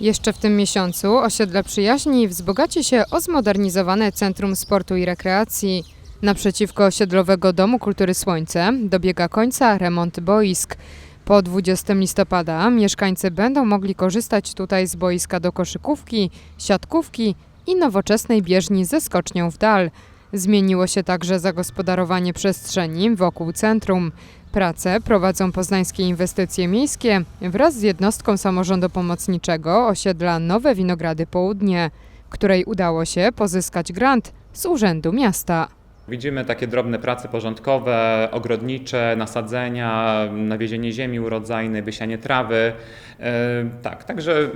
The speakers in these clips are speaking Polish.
Jeszcze w tym miesiącu osiedle przyjaźni wzbogaci się o zmodernizowane Centrum Sportu i Rekreacji. Naprzeciwko osiedlowego Domu Kultury Słońce dobiega końca remont boisk. Po 20 listopada mieszkańcy będą mogli korzystać tutaj z boiska do koszykówki, siatkówki i nowoczesnej bieżni ze skocznią w dal. Zmieniło się także zagospodarowanie przestrzeni wokół centrum. Prace prowadzą poznańskie inwestycje miejskie wraz z jednostką samorządu pomocniczego osiedla Nowe Winogrady Południe, której udało się pozyskać grant z Urzędu Miasta. Widzimy takie drobne prace porządkowe, ogrodnicze, nasadzenia, nawiezienie ziemi urodzajnej, wysianie trawy. E, Tak, także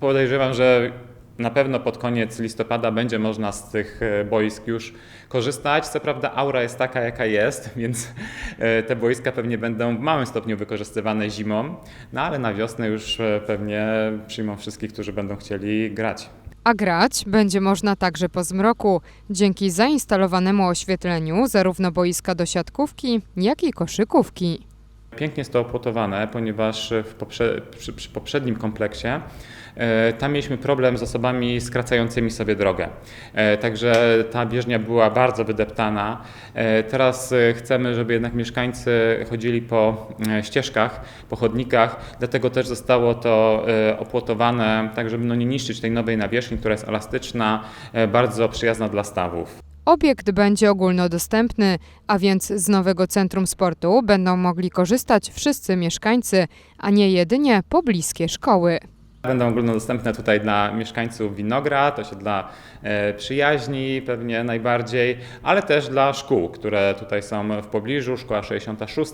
podejrzewam, że na pewno pod koniec listopada będzie można z tych e, boisk już korzystać. Co prawda aura jest taka, jaka jest, więc e, te boiska pewnie będą w małym stopniu wykorzystywane zimą, no ale na wiosnę już e, pewnie przyjmą wszystkich, którzy będą chcieli grać. A grać będzie można także po zmroku, dzięki zainstalowanemu oświetleniu zarówno boiska do siatkówki, jak i koszykówki. Pięknie jest to opłotowane, ponieważ w poprze- przy, przy poprzednim kompleksie e, tam mieliśmy problem z osobami skracającymi sobie drogę. E, także ta bieżnia była bardzo wydeptana. E, teraz chcemy, żeby jednak mieszkańcy chodzili po ścieżkach, po chodnikach, dlatego też zostało to opłotowane, tak żeby no nie niszczyć tej nowej nawierzchni, która jest elastyczna, bardzo przyjazna dla stawów. Obiekt będzie ogólnodostępny, a więc z nowego centrum sportu będą mogli korzystać wszyscy mieszkańcy, a nie jedynie pobliskie szkoły. Będą ogólnodostępne tutaj dla mieszkańców Winograd, osiedla e, przyjaźni pewnie najbardziej, ale też dla szkół, które tutaj są w pobliżu. Szkoła 66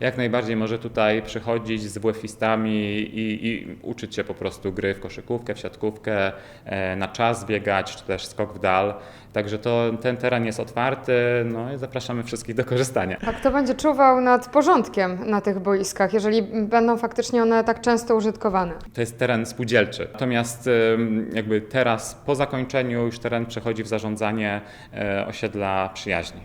jak najbardziej może tutaj przychodzić z WF-istami i, i uczyć się po prostu gry w koszykówkę, w siatkówkę, e, na czas biegać, czy też skok w dal. Także to, ten teren jest otwarty, no i zapraszamy wszystkich do korzystania. A kto będzie czuwał nad porządkiem na tych boiskach, jeżeli będą faktycznie one tak często użytkowane? To jest teren spółdzielczy. Natomiast jakby teraz po zakończeniu już teren przechodzi w zarządzanie e, osiedla przyjaźni.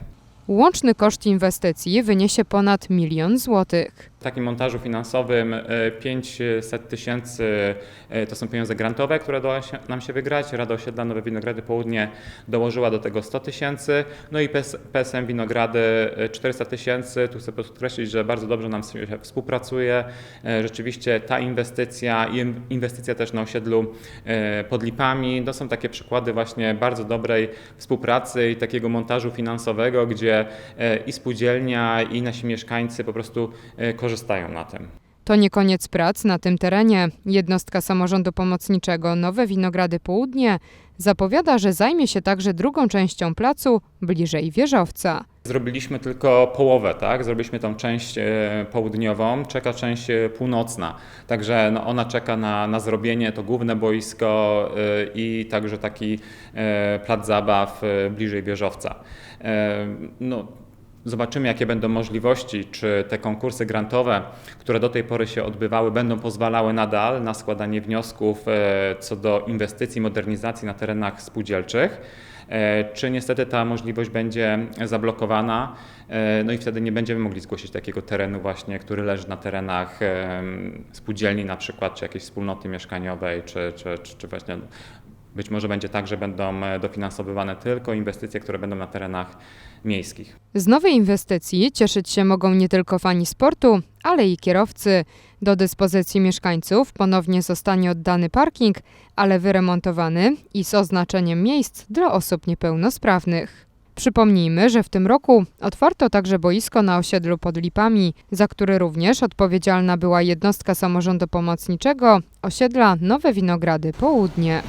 Łączny koszt inwestycji wyniesie ponad milion złotych. W takim montażu finansowym e, 500 tysięcy e, to są pieniądze grantowe, które udało nam się wygrać. Rada Osiedla Nowe Winogrady Południe dołożyła do tego 100 tysięcy. No i PS, PSM Winogrady e, 400 tysięcy. Tu chcę podkreślić, że bardzo dobrze nam się współpracuje. E, Rzeczywiście ta inwestycja i in- inwestycja też na osiedlu e, pod Lipami to są takie przykłady właśnie bardzo dobrej współpracy i takiego montażu finansowego, gdzie e, i spółdzielnia i nasi mieszkańcy po prostu e, korzystają na tym. To nie koniec prac na tym terenie. Jednostka samorządu pomocniczego Nowe Winogrady Południe zapowiada, że zajmie się także drugą częścią placu bliżej wieżowca. Zrobiliśmy tylko połowę, tak? Zrobiliśmy tą część e, południową, czeka część e, północna. Także no, ona czeka na, na zrobienie, to główne boisko e, i także taki plac zabaw bliżej wieżowca. No, Zobaczymy, jakie będą możliwości, czy te konkursy grantowe, które do tej pory się odbywały, będą pozwalały nadal na składanie wniosków co do inwestycji, modernizacji na terenach spółdzielczych. E, Czy niestety ta możliwość będzie zablokowana, e, no i wtedy nie będziemy mogli zgłosić takiego terenu właśnie, który leży na terenach spółdzielni na przykład, czy jakiejś wspólnoty mieszkaniowej, czy, czy, czy, czy właśnie być może będzie tak, że będą e, dofinansowywane tylko inwestycje, które będą na terenach miejskich. Z nowej inwestycji cieszyć się mogą nie tylko fani sportu, ale i kierowcy. Do dyspozycji mieszkańców ponownie zostanie oddany parking, ale wyremontowany i z oznaczeniem miejsc dla osób niepełnosprawnych. Przypomnijmy, że w tym roku otwarto także boisko na osiedlu pod Lipami, za które również odpowiedzialna była jednostka samorządu pomocniczego osiedla Nowe Winogrady Południe.